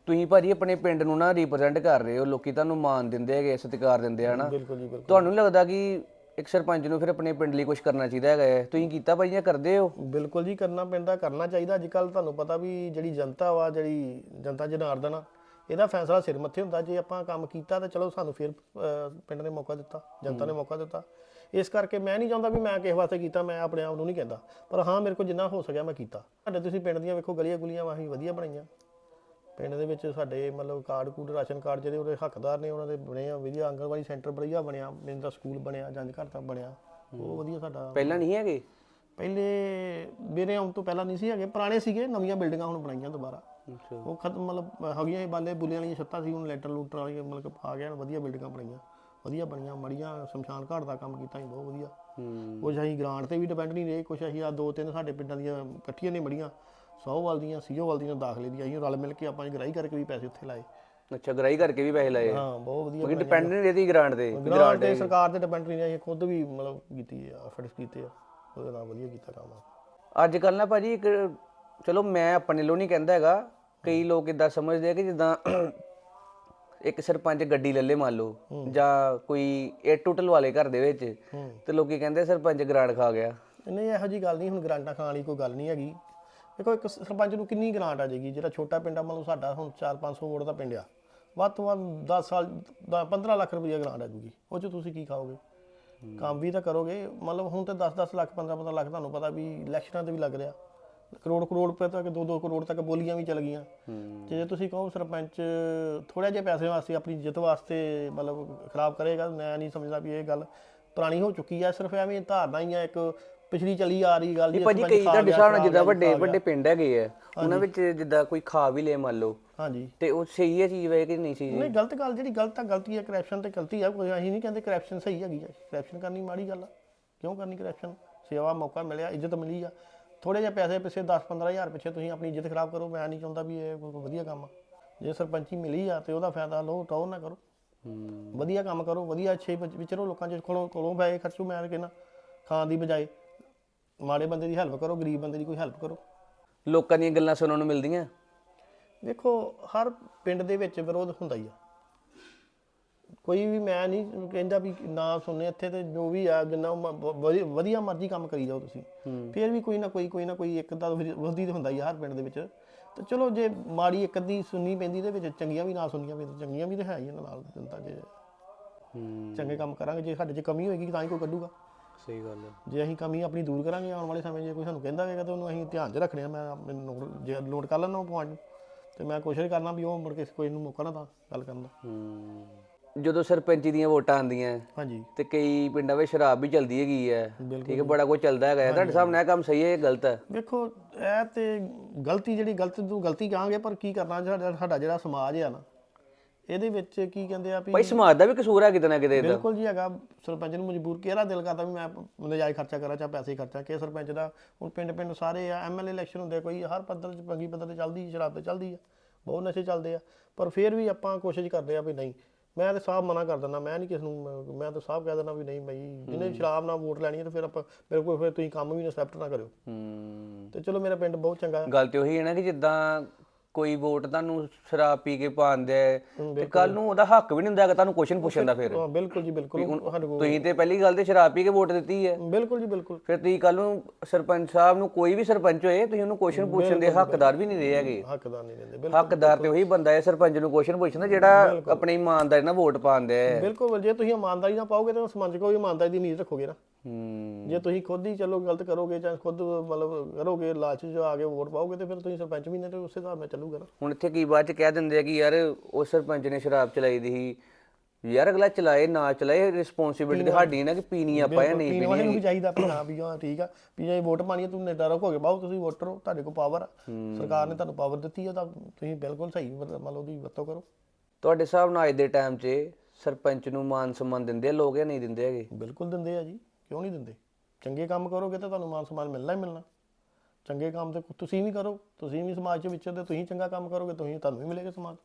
ਤੁਸੀਂ ਭਾਜੀ ਆਪਣੇ ਪਿੰਡ ਨੂੰ ਨਾ ਰਿਪਰੈਜ਼ੈਂਟ ਕਰ ਰਹੇ ਹੋ ਲੋਕੀ ਤੁਹਾਨੂੰ ਮਾਣ ਦਿੰਦੇ ਹੈਗੇ ਸਤਿਕਾਰ ਦਿੰਦੇ ਆ ਨਾ ਬਿਲਕੁਲ ਜੀ ਬਿਲਕੁਲ। ਤੁਹਾਨੂੰ ਨੀ ਲੱਗਦਾ ਕਿ ਇੱਕ ਸਰਪੰਚ ਨੂੰ ਫਿਰ ਆਪਣੇ ਪਿੰਡ ਲਈ ਕੁਝ ਕਰਨਾ ਚਾਹੀਦਾ ਹੈਗਾ ਹੈ? ਤੁਸੀਂ ਕੀਤਾ ਭਾਜੀ ਜਾਂ ਕਰਦੇ ਹੋ? ਬਿਲਕੁਲ ਜੀ ਕਰਨਾ ਪੈਂਦਾ ਕਰਨਾ ਚਾਹੀਦਾ। ਅੱਜ ਕੱਲ ਤੁਹਾਨੂੰ ਪਤਾ ਵੀ ਜਿਹੜੀ ਜਨਤਾ ਵਾ ਜਿਹੜੀ ਜਨਤਾ ਜਨਾਰਦਨ ਆ ਇਹਦਾ ਫੈਸਲਾ ਸਿਰ ਮੱਥੇ ਹੁੰਦਾ। ਜੇ ਆਪਾਂ ਕੰਮ ਕੀਤਾ ਤਾਂ ਚਲੋ ਸਾਨੂੰ ਫਿਰ ਅਹ, ਪਿੰਡ ਨੇ ਮੌਕਾ ਦਿੱਤਾ ਜਨਤਾ ਨੇ ਮੌਕਾ ਦਿੱਤਾ। ਇਸ ਕਰਕੇ ਮੈਂ ਨਹੀਂ ਚਾਹੁੰਦਾ ਵੀ ਮੈਂ ਕਿਸੇ ਵਾਸਤੇ ਕੀਤਾ ਮੈਂ ਆਪਣੇ ਆਪ ਨੂੰ ਨਹੀਂ ਕਹਿੰਦਾ। ਪਰ ਹਾਂ ਮੇਰੇ ਕੋਲ ਜਿੰਨਾ ਹੋ ਸਕਿਆ ਮੈਂ ਕੀਤਾ। ਸਾਡੇ ਤੁਸੀਂ ਪਿੰਡ ਦੀਆਂ ਵੇਖੋ ਗਲੀਆਂ ਗੁਲੀਆਂ ਵਾਹੀ ਵਧੀਆ ਬਣਾਈਆਂ। ਪਿੰਡ ਦੇ ਵਿੱਚ ਸਾਡੇ ਮਤਲਬ ਕਾਰਡ ਕੂਡ ਰਾਸ਼ਨ ਕਾਰਡ ਜਿਹੜੇ ਉਹਦੇ ਹੱਕਦਾਰ ਨੇ ਉਹਨਾਂ ਦੇ ਬਣੇ ਆ ਵਧੀਆ ਆਂਗਣਵਾੜੀ ਸੈਂਟਰ ਵਧੀਆ ਬਣਿਆ ਮੇਰੇ ਦਾ ਸਕੂਲ ਬਣਿਆ ਜੰਜ ਘਰ ਤੱਕ ਬਣਿਆ। ਉਹ ਵਧੀਆ ਸਾਡਾ ਪਹਿਲਾਂ ਨਹੀਂ ਹੈਗੇ? ਪਹਿਲੇ ਮੇਰੇ ਆਉਣ ਤੋਂ ਪਹਿਲਾਂ ਨਹੀਂ ਸੀ ਹੈਗੇ ਪੁਰਾਣੇ ਸੀਗੇ ਨਵੀਆਂ ਬਿਲਡਿੰਗਾਂ ਹੁਣ ਬਣਾਈਆਂ ਦੁਬਾਰਾ। ਉਹ ਖਤਮ ਮਤਲਬ ਹੈਗੀਆਂ ਇਹ ਬਾਲੇ ਬੁੱਲੇ ਵਾਲੀਆਂ ਛੱਤਾਂ ਸੀ ਹੁਣ ਲੈਟਰ ਲੂਟਰ ਵਾਲੀਆਂ ਮਤਲਬ ਆ ਗਿਆ ਵਧੀਆ ਬਿਲਡਿੰਗਾਂ ਬਣਾਈਆਂ ਵਧੀਆ ਬਣੀਆਂ ਮੜੀਆਂ ਸ਼ਮਸ਼ਾਨ ਘਾਟ ਦਾ ਕੰਮ ਕੀਤਾ ਸੀ ਬਹੁਤ ਵਧੀਆ। ਹੂੰ। ਕੁਝ ਅਸੀਂ ਗ੍ਰਾਂਟ ਤੇ ਵੀ ਡਿਪੈਂਡ ਨਹੀਂ ਰਹੇ ਕੁਝ ਅਸੀਂ ਆ ਦੋ ਤਿੰਨ ਸਾਡੇ ਪਿੰਡਾਂ ਦੀਆਂ ਇਕੱਠੀਆਂ ਨੇ ਮੜੀਆਂ। ਸੌਵਾਲ ਦੀਆਂ ਸੀਓਵਾਲ ਦੀਆਂ ਦਾਖਲੇ ਦੀਆਂ ਅਸੀਂ ਰਲ ਮਿਲ ਕੇ ਆਪਾਂ ਗ੍ਰਾਈ ਕਰਕੇ ਵੀ ਪੈਸੇ ਉੱਥੇ ਲਾਏ। ਅੱਛਾ ਗਰਾਈ ਕਰਕੇ ਵੀ ਪੈਸੇ ਲਾਏ। ਹਾਂ ਬਹੁਤ ਵਧੀਆ ਕਿਉਂਕਿ ਡਿਪੈਂਡ ਨਹੀਂ ਰਹਦੀ ਗ੍ਰਾਂਟ ਤੇ ਗ੍ਰਾਂਟ ਤੇ ਸਰਕਾਰ ਤੇ ਡਿਪੈਂਡ ਨਹੀਂ ਰਹੇ ਖੁਦ ਵੀ ਮਤਲਬ ਕੀਤੀ ਆ ਐਫਰਟਸ ਕੀਤੇ ਆ। ਉਹਦੇ ਨਾਲ ਵਧੀਆ ਕੀਤਾ ਕੰਮ ਅੱਜ ਕੱਲ ਨਾ ਭਾਜੀ ਇੱਕ ਚਲੋ ਮੈਂ ਆਪਣੇ ਲੋ ਨਹੀਂ ਕਹਿੰਦਾ ਹੈਗਾ ਕਈ ਲੋਕ ਇਦਾਂ ਸਮਝਦੇ ਆ ਕਿ ਜਿੱਦਾਂ *coughs* ਇੱਕ ਸਰਪੰਚ ਗੱਡੀ ਲੈ ਲੇ ਮੰਨ ਲਓ ਜਾਂ ਕੋਈ ਇਹ ਟੁੱਟਲ ਵਾਲੇ ਘਰ ਦੇ ਵਿੱਚ ਤੇ ਲੋਕੀ ਕਹਿੰਦੇ ਸਰਪੰਚ ਗ੍ਰਾਂਟ ਖਾ ਗਿਆ। ਨਹੀਂ ਇਹੋ ਜੀ ਗੱਲ ਨਹੀਂ ਹੁਣ ਗ੍ਰਾਂਟਾਂ ਖਾਣ ਵਾਲੀ ਕੋਈ ਗੱਲ ਨਹੀਂ ਹੈਗੀ। ਦੇਖੋ ਇੱਕ ਸਰਪੰਚ ਨੂੰ ਕਿੰਨੀ ਗ੍ਰਾਂਟ ਆ ਜਾਏਗੀ ਜਿਹੜਾ ਛੋਟਾ ਪਿੰਡ ਆ ਮੰਨ ਲਓ ਸਾਡਾ ਹੁਣ 4-500 ਵੋਟ ਦਾ ਪਿੰਡ ਆ। ਵੱਧ ਤੋਂ ਵੱਧ 10 ਸਾਲ ਦਾ 15 ਲੱਖ ਰੁਪਈਆ ਗ੍ਰਾਂਟ ਆ ਜੂਗੀ। ਉਹ ਚ ਤੁਸੀਂ ਕੀ ਖਾਓਗੇ? ਕੰਮ ਵੀ ਤਾਂ ਕਰੋਗੇ। ਮਤਲਬ ਹੁਣ ਤੇ 10-10 ਲੱਖ 15-15 ਲੱਖ ਤੁਹਾਨੂੰ ਪਤਾ ਵੀ ਇਲੈਕਸ਼ਨਾਂ ਤੇ ਵੀ ਲੱਗ ਰਿਹਾ। ਕਰੋੜ ਕਰੋੜ ਰੁਪਏ ਤੱਕ 2-2 ਕਰੋੜ ਤੱਕ ਬੋਲੀਆਂ ਵੀ ਚੱਲ ਗਈਆਂ। ਜੇ ਤੁਸੀਂ ਕਹੋ ਸਰਪੰਚ ਥੋੜ੍ਹਾ ਜਿਹੇ ਪੈਸੇ ਵਾਸਤੇ ਆਪਣੀ ਜਿੱਤ ਵਾਸਤੇ ਮਤਲਬ ਖਰਾਬ ਕਰੇਗਾ ਮੈਂ ਨਹੀਂ ਸਮਝਦਾ ਵੀ ਇਹ ਗੱਲ ਪੁਰਾਣੀ ਹੋ ਚੁੱਕੀ ਆ। ਸਿਰਫ ਐਵੇਂ ਧਾਰਨਾ ਹੀ ਆ ਇੱਕ ਪਿਛਲੀ ਚਲੀ ਆ ਰਹੀ ਗੱਲ ਜੀ ਭਾਜੀ ਕਈ ਨਾਲ ਖਾ ਜਿੱਦਾਂ ਵੱਡੇ। ਵੱਡੇ ਪਿੰਡ ਹੈਗੇ ਆ ਉਹਨਾਂ ਵਿੱਚ ਜਿੱਦਾਂ ਕੋਈ ਖਾ ਵੀ ਲੇ ਮੰਨ ਲਓ। ਹਾਂਜੀ। ਤੇ ਉਹ ਸਹੀ ਹੈ ਚੀਜ਼ ਵੇ ਕਿ ਨਹੀਂ ਸਹੀ ਨਹੀਂ ਗਲਤ ਗੱਲ ਜਿਹੜੀ ਗਲਤ ਆ ਗਲਤੀ ਹੈ ਕਰਪਸ਼ਨ ਤੇ ਗਲਤੀ ਆ ਕੋਈ ਅਸੀਂ ਨਹੀਂ ਕਹਿੰਦੇ ਕਰਪਸ਼ਨ ਸਹੀ ਹੈਗੀ ਆ। ਕਰਪਸ਼ਨ ਕਰਨੀ ਮਾੜੀ ਗੱਲ ਆ। ਕਿਉਂ ਕਰਨੀ ਕਰਪਸ਼ਨ ਸੇਵਾ ਮੌਕਾ ਮਿਲਿਆ ਇੱਜ਼ਤ ਮਿਲੀ ਆ। ਥੋੜੇ ਜਿਹੇ ਪੈਸੇ ਪਿੱਛੇ 10-15000 ਪਿੱਛੇ ਤੁਸੀਂ ਆਪਣੀ ਇੱਜ਼ਤ ਖਰਾਬ ਕਰੋ ਮੈਂ ਨਹੀਂ ਚਾਹੁੰਦਾ ਵੀ ਇਹ ਕੋਈ ਵਧੀਆ ਕੰਮ ਆ। ਜੇ ਸਰਪੰਚੀ ਮਿਲੀ ਆ ਤੇ ਉਹਦਾ ਫਾਇਦਾ ਲਓ ਟਾਉ ਨਾ ਕਰੋ। ਹੂੰ। ਵਧੀਆ ਕੰਮ ਕਰੋ ਵਧੀਆ ਅੱਛੇ ਵਿਚ- ਵਿਚਰੋ ਲੋਕਾਂ ਚ ਕੋਲੋਂ ਕੋਲੋਂ ਪੈਸੇ ਖਰਚੋ ਮੈਂ ਕਹਿੰਦਾ ਖਾਣ ਦੀ ਬਜਾਏ। ਮਾੜੇ ਬੰਦੇ ਦੀ ਹੈਲਪ ਕਰੋ ਗਰੀਬ ਬੰਦੇ ਦੀ ਕੋਈ ਹੈਲਪ ਕਰੋ। ਲੋਕਾਂ ਦੀਆਂ ਗੱਲਾਂ ਸੁਣਨ ਨੂੰ ਮਿਲਦੀਆਂ? ਦੇਖੋ ਹਰ ਪਿੰਡ ਦੇ ਵਿੱਚ ਵਿਰੋਧ ਹੁੰਦਾ ਹੀ ਆ। ਕੋਈ ਵੀ ਮੈਂ ਨਹੀਂ ਕਹਿੰਦਾ ਵੀ ਨਾ ਸੁਣਨੇ ਇੱਥੇ ਤੇ ਜੋ ਵੀ ਆ ਜਿੰਨਾ ਮ- ਵਧੀ- ਵਧੀਆ ਮਰਜ਼ੀ ਕੰਮ ਕਰੀ ਜਾਓ ਤੁਸੀਂ। ਫਿਰ ਵੀ ਕੋਈ ਨਾ ਕੋਈ ਕੋਈ ਨਾ ਕੋਈ ਇੱਕ ਦਾ ਵਿਰੋਧੀ ਤਾਂ ਹੁੰਦਾ ਹੀ ਆ ਹਰ ਪਿੰਡ ਦੇ ਵਿੱਚ। ਤੇ ਚਲੋ ਜੇ ਮਾੜੀ ਇੱਕ ਅੱਧੀ ਸੁਣਨੀ ਪੈਂਦੀ ਦੇ ਵਿੱਚ ਚੰਗੀਆਂ ਵੀ ਨਾ ਸੁਣਨੀਆਂ ਪੈਂਦੀਆਂ ਚੰਗੀਆਂ ਵੀ ਤਾਂ ਹੈ ਹੀ ਨਾਲ ਜਨਤਾ ਜੇ ਹੂੰ। ਚੰਗੇ ਕੰਮ ਕਰਾਂਗੇ ਜੇ ਸਾਡੇ 'ਚ ਕਮੀ ਹੋਏਗੀ ਤਾਂ ਹੀ ਕੋਈ ਕੱਢੂਗਾ। ਸਹੀ ਗੱਲ ਹੈ ਜੇ ਅਸੀਂ ਕਮੀ ਆਪਣੀ ਦੂਰ ਕਰਾਂਗੇ ਆਉਣ ਵਾਲੇ ਸਮੇਂ 'ਚ ਜੇ ਕੋਈ ਸਾਨੂੰ ਕਹਿੰਦਾ ਹੋਵੇਗਾ ਤਾਂ ਉਹਨੂੰ ਅਸੀਂ ਧਿਆਨ 'ਚ ਰੱਖਣੇ ਆ ਮੈਂ ਨੋਟ ਜੇ ਨੋਟ ਕਰ ਲੈਣਾ ਉਹ ਪੁਆਇੰਟ ਤੇ ਮੈਂ ਕੋਸ਼ਿਸ਼ ਕਰਨਾ ਵੀ ਉਹ ਮੁੜ ਕੇ ਕੋਈ ਨੂੰ ਮੌਕਾ ਨਾ ਤਾਂ ਗੱਲ ਕਰਨ ਦਾ। ਹੂੰ। ਜਦੋਂ ਸਰਪੰਚੀ ਦੀਆਂ ਵੋਟਾਂ ਆਉਂਦੀਆਂ ਹਾਂਜੀ। ਤੇ ਕਈ ਪਿੰਡਾਂ ਵਿੱਚ ਸ਼ਰਾਬ ਵੀ ਚਲਦੀ ਹੈਗੀ ਹੈ। ਠੀਕ ਹੈ ਬੜਾ ਕੁਝ ਚੱਲਦਾ ਹੈਗਾ ਹੈ। ਤੁਹਾਡੇ ਸਾਹਮਣੇ ਇਹ ਕੰਮ ਸਹੀ ਹੈ ਜਾਂ ਗਲਤ ਹੈ? ਵੇਖੋ ਇਹ ਤੇ ਗਲਤੀ ਜਿਹੜੀ ਗਲਤ ਨੂੰ ਗਲਤੀ ਕਹਾਂਗੇ ਪਰ ਕੀ ਕਰਨਾ ਸਾਡਾ ਸਾਡਾ ਜਿਹੜਾ ਸਮਾਜ ਆ ਨਾ ਇਹਦੇ ਵਿੱਚ ਕੀ ਕਹਿੰਦੇ ਆ ਵੀ ਭਾਈ ਸਮਾਜ ਦਾ ਵੀ ਕਸੂਰ ਹੈ ਕਿਤੇ ਨਾ ਕਿਤੇ ਇਹਦਾ। ਬਿਲਕੁਲ ਜੀ ਹੈਗਾ। ਸਰਪੰਚ ਨੂੰ ਮਜਬੂਰ ਕਿਹੜਾ ਦਿਲ ਕਰਦਾ ਵੀ ਮੈਂ ਨਜਾਇਜ਼ ਖਰਚਾ ਕਰਾਂ ਚਾਹੇ ਪੈਸੇ ਖਰਚਾ। ਕਿ ਸਰਪੰਚ ਦਾ? ਹੁਣ ਪਿੰਡ ਪਿੰਡ ਸਾਰੇ ਆ ਐਮਐਲਏ ਇਲੈਕਸ਼ਨ ਹੁੰਦੇ ਕੋਈ ਹਰ ਪੱਧਰ 'ਚ ਪੰਗੀ ਪੱਧਰ ਤੇ ਚੱਲਦੀ ਸ਼ਰਾਬ ਤੇ ਚੱਲਦੀ ਆ। ਬਹੁਤ ਨਸ਼ੇ ਚੱਲਦੇ ਆ। ਪਰ ਫਿਰ ਵੀ ਆਪਾਂ ਕੋਸ਼ਿਸ਼ ਕਰਦੇ ਆ ਵੀ ਨਹੀਂ ਮੈਂ ਤੇ ਸਾਫ਼ ਮਨਾ ਕਰ ਦਿੰਦਾ ਮੈਂ ਨਹੀਂ ਕਿਸ ਨੂੰ ਮੈਂ- ਤਾਂ ਸਾਫ਼ ਕਹਿ ਦਿੰਦਾ ਵੀ ਨਹੀਂ ਬਈ ਜਿਹਨੇ ਸ਼ਰਾਬ ਨਾਲ ਵੋਟ ਲੈਣੀ ਹੈ ਤਾਂ ਫਿਰ ਆਪਾਂ ਮੇਰੇ ਕੋਲ ਫਿਰ ਤੁਸੀਂ ਕੰਮ ਵੀ ਅਸੈਪਟ ਨਾ ਕਰਿਓ। ਹੂੰ। ਤੇ ਚਲੋ ਮੇਰਾ ਪਿੰਡ ਬਹੁਤ ਚੰਗਾ ਹੈ। ਗੱਲ ਤੇ ਉਹੀ ਹੈ ਨਾ ਕਿ ਜਿੱਦਾਂ ਕੋਈ ਵੋਟ ਤੁਹਾਨੂੰ ਸ਼ਰਾਬ ਪੀ ਕੇ ਪਾਉਂਦਾ ਹੈ ਤੇ ਕੱਲ ਨੂੰ ਉਹਦਾ ਹੱਕ ਵੀ ਨਹੀਂ ਹੁੰਦਾ ਕਿ ਤੁਹਾਨੂੰ ਕੁਐਸਚਨ ਪੁੱਛਣ ਦਾ ਫਿਰ। ਹਾਂ, ਬਿਲਕੁਲ ਜੀ ਬਿਲਕੁਲ। ਤੁਸੀਂ ਤੇ ਪਹਿਲੀ ਗੱਲ ਤੇ ਸ਼ਰਾਬ ਪੀ ਕੇ ਵੋਟ ਦਿੱਤੀ ਹੈ। ਬਿਲਕੁਲ ਜੀ ਬਿਲਕੁਲ। ਫਿਰ ਤੁਸੀਂ ਕੱਲ ਨੂੰ ਸਰਪੰਚ ਸਾਹਿਬ ਨੂੰ ਕੋਈ ਵੀ ਸਰਪੰਚ ਹੋਏ ਤੁਸੀਂ ਉਹਨੂੰ ਕੁਐਸਚਨ ਪੁੱਛਣ ਦੇ ਹੱਕਦਾਰ ਵੀ ਨਹੀਂ ਰਹੇ ਹੈਗੇ। ਹੱਕਦਾਰ ਨਹੀਂ ਦਿੰਦੇ ਬਿਲਕੁਲ ਹੱਕਦਾਰ ਤੇ ਉਹੀ ਬੰਦਾ ਹੈ ਸਰਪੰਚ ਨੂੰ ਕੁਐਸਚਨ ਪੁੱਛਣਾ ਜਿਹੜਾ ਆਪਣੀ ਇਮਾਨਦਾਰੀ ਨਾਲ ਵੋਟ ਪਾਉਂਦਾ ਹੈ। ਬਿਲਕੁਲ ਜੇ ਤੁਸੀਂ ਇਮਾਨਦਾਰੀ ਨਾਲ ਪਾਓਗੇ ਤਾਂ ਸਮਾਜ ਕੋਈ ਇਮਾਨਦਾਰੀ ਦੀ ਨੀਤ ਰੱਖੋਗੇ ਨਾ। ਹੂੰ। ਜੇ ਤੁਸੀਂ ਖੁਦ ਹੀ ਚਲੋ ਗਲਤ ਕਰੋਗੇ ਜਾਂ ਖੁਦ ਮਤਲਬ ਕਰੋਗੇ ਲਾਲਚ 'ਚ ਆ ਕੇ ਵੋਟ ਪਾਓਗੇ ਤੇ ਫਿਰ ਤੁਸੀਂ ਸਰਪੰਚ ਵੀ ਨੇ ਤੇ ਉਸੇ ਹਿਸਾਬ ਨਾਲ ਚੱਲੂਗਾ ਨਾ। ਹੁਣ ਇੱਥੇ ਕੀ ਬਾਅਦ ਚ ਕਹਿ ਦਿੰਦੇ ਆ ਕਿ ਯਾਰ ਉਹ ਸਰਪੰਚ ਨੇ ਸ਼ਰਾਬ ਚਲਾਈ ਦੀ ਸੀ। ਯਾਰ ਅਗਲਾ ਚਲਾਏ ਨਾ ਚਲਾਏ ਰਿਸਪੌਂਸਿਬਿਲਟੀ ਸਾਡੀ ਨਾ ਕਿ ਪੀਣੀ ਆਪਾਂ ਜਾਂ ਨਹੀਂ ਪੀਣ ਨੂੰ ਵੀ ਚਾਹੀਦਾ ਵੀ ਹਾਂ ਵੀ ਹਾਂ ਠੀਕ ਆ। ਵੀ ਜੇ ਵੋਟ ਪਾਣੀ ਹੈ ਤੂੰ ਨਿਡਰ ਹੋ ਕੇ ਬਾਹੂ ਤੁਸੀਂ ਵੋਟਰ ਹੋ ਤੁਹਾਡੇ ਕੋਲ ਪਾਵਰ ਆ। ਸਰਕਾਰ ਨੇ ਤੁਹਾਨੂੰ ਪਾਵਰ ਦਿੱਤੀ ਹੈ ਤਾਂ ਤੁਸੀਂ ਬਿਲਕੁਲ ਸਹੀ ਮਤਲਬ ਉਹਦੀ ਵਰਤੋਂ ਕਰੋ। ਤੁਹਾਡੇ ਹਿਸਾਬ ਨਾਲ ਅੱਜ ਦੇ ਟਾਈਮ 'ਚ ਸਰਪੰਚ ਨੂੰ ਮਾਨ ਸਨਮਾਨ ਦਿੰਦੇ ਆ ਲੋਕ ਜਾਂ ਨਹੀਂ ਦਿੰਦੇ ਹੈਗੇ? ਬਿਲਕੁਲ ਦਿੰਦੇ ਆ ਜੀ। ਕਿਉਂ ਨਹੀਂ ਦਿੰਦੇ? ਚੰਗੇ ਕੰਮ ਕਰੋਗੇ ਤਾਂ ਤੁਹਾਨੂੰ ਮਾਨ ਸਨਮਾਨ ਮਿਲਣਾ ਹੀ ਮਿਲਣਾ। ਚੰਗੇ ਕੰਮ ਤੇ ਤੁਸੀਂ ਵੀ ਕਰੋ ਤੁਸੀਂ ਵੀ ਸਮਾਜ 'ਚ ਵਿਚਰਦੇ ਤੁਸੀਂ ਚੰਗਾ ਕੰਮ ਕਰੋਗੇ ਤੁਸੀਂ ਤੁਹਾਨੂੰ ਵੀ ਮਿਲੇਗਾ ਸਮਾਨ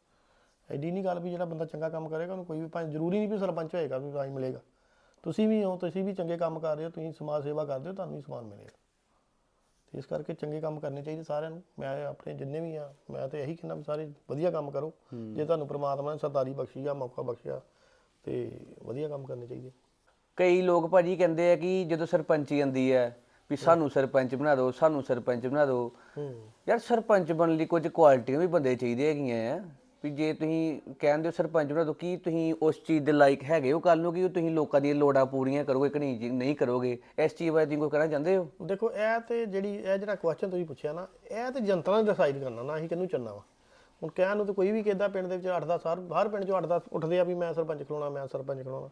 ਐਡੀ ਨਹੀਂ ਗੱਲ ਵੀ ਜਿਹੜਾ ਬੰਦਾ ਚੰਗਾ ਕੰਮ ਕਰੇਗਾ ਉਹਨੂੰ ਕੋਈ ਵੀ ਭਾਵੇਂ ਜ਼ਰੂਰੀ ਨਹੀਂ ਵੀ ਸਰਪੰਚ ਹੋਏਗਾ ਵੀ ਤਾਂ ਹੀ ਮਿਲੇਗਾ। ਤੁਸੀਂ ਵੀ ਹੋ ਤੁਸੀਂ ਵੀ ਚੰਗੇ ਕੰਮ ਕਰ ਰਹੇ ਹੋ ਤੁਸੀਂ ਸਮਾਜ ਸੇਵਾ ਕਰਦੇ ਹੋ ਤੁਹਾਨੂੰ ਵੀ ਸਮਾਨ ਮਿਲੇਗਾ। ਤੇ ਇਸ ਕਰਕੇ ਚੰਗੇ ਕੰਮ ਕਰਨੇ ਚਾਹੀਦੇ ਸਾਰਿਆਂ ਨੂੰ। ਮੈਂ ਆਪਣੇ ਜਿੰਨੇ ਵੀ ਆ ਮੈਂ ਤੇ ਇਹੀ ਕਹਿੰਦਾ ਵੀ ਸਾਰੇ ਵਧੀਆ ਕੰਮ ਕਰੋ। ਜੇ ਤੁਹਾਨੂੰ ਪ੍ਰਮਾਤਮਾ ਨੇ ਸਰਦਾਰੀ ਬਖਸ਼ੀ ਆ ਮੌਕਾ ਬਖਸ਼ਿਆ ਤੇ ਵਧੀਆ ਕੰਮ ਕਰਨੇ ਚਾਹੀਦੇ। ਕਈ ਲੋਕ ਭਾਜੀ ਕਹਿੰਦੇ ਆ ਕਿ ਜਦੋਂ ਸਰਪੰਚੀ ਆਂਦੀ ਹੈ ਵੀ ਸਾਨੂੰ ਸਰਪੰਚ ਬਣਾ ਦਿਓ ਸਾਨੂੰ ਸਰਪੰਚ ਬਣਾ ਦਿਓ। ਯਾਰ ਸਰਪੰਚ ਬਣਨ ਲਈ ਕੁਝ ਕੁਆਲਿਟੀਆਂ ਵੀ ਬੰਦੇ ਚਾਹੀਦੇ ਹੈਗੀਆਂ ਆ। ਵੀ ਜੇ ਤੁਸੀਂ ਕਹਿੰਦੇ ਹੋ ਸਰਪੰਚ ਬਣਾ ਦਿਓ ਕੀ ਤੁਸੀਂ ਉਸ ਚੀਜ਼ ਦੇ ਲਾਇਕ ਹੈਗੇ ਹੋ ਕੱਲ ਨੂੰ ਕਿ ਤੁਸੀਂ ਲੋਕਾਂ ਦੀਆਂ ਲੋੜਾਂ ਪੂਰੀਆਂ ਕਰੋਗੇ ਕਿ ਨਹੀਂ ਜੀ- ਨਹੀਂ ਕਰੋਗੇ? ਇਸ ਚੀਜ਼ ਬਾਰੇ ਤੁਸੀਂ ਕੋਈ ਕਹਿਣਾ ਚਾਹੁੰਦੇ ਹੋ? ਦੇਖੋ ਇਹ ਤੇ ਜਿਹੜੀ ਇਹ ਜਿਹੜਾ ਕੁਐਸਚਨ ਤੁਸੀਂ ਪੁੱਛਿਆ ਨਾ ਇਹ ਤੇ ਜਨਤਾ ਨੇ ਡਿਸਾਈਡ ਕਰਨਾ ਨਾ ਅਸੀਂ ਕਿਹਨੂੰ ਚੁਣਨਾ ਵਾ? ਹੁਣ ਕਹਿਣ ਨੂੰ ਤੇ ਕੋਈ ਵੀ ਕਹਿੰਦਾ ਪਿੰਡ ਦੇ ਵਿੱਚ 8-10 ਹਰ ਹਰ ਪਿੰਡ ਚੋਂ 8-10 ਉੱਠਦੇ ਆ ਵੀ ਮੈਂ ਸਰਪੰਚ ਖਲੋਣਾ ਮੈਂ ਸਰਪੰਚ ਖਲੋਣਾ।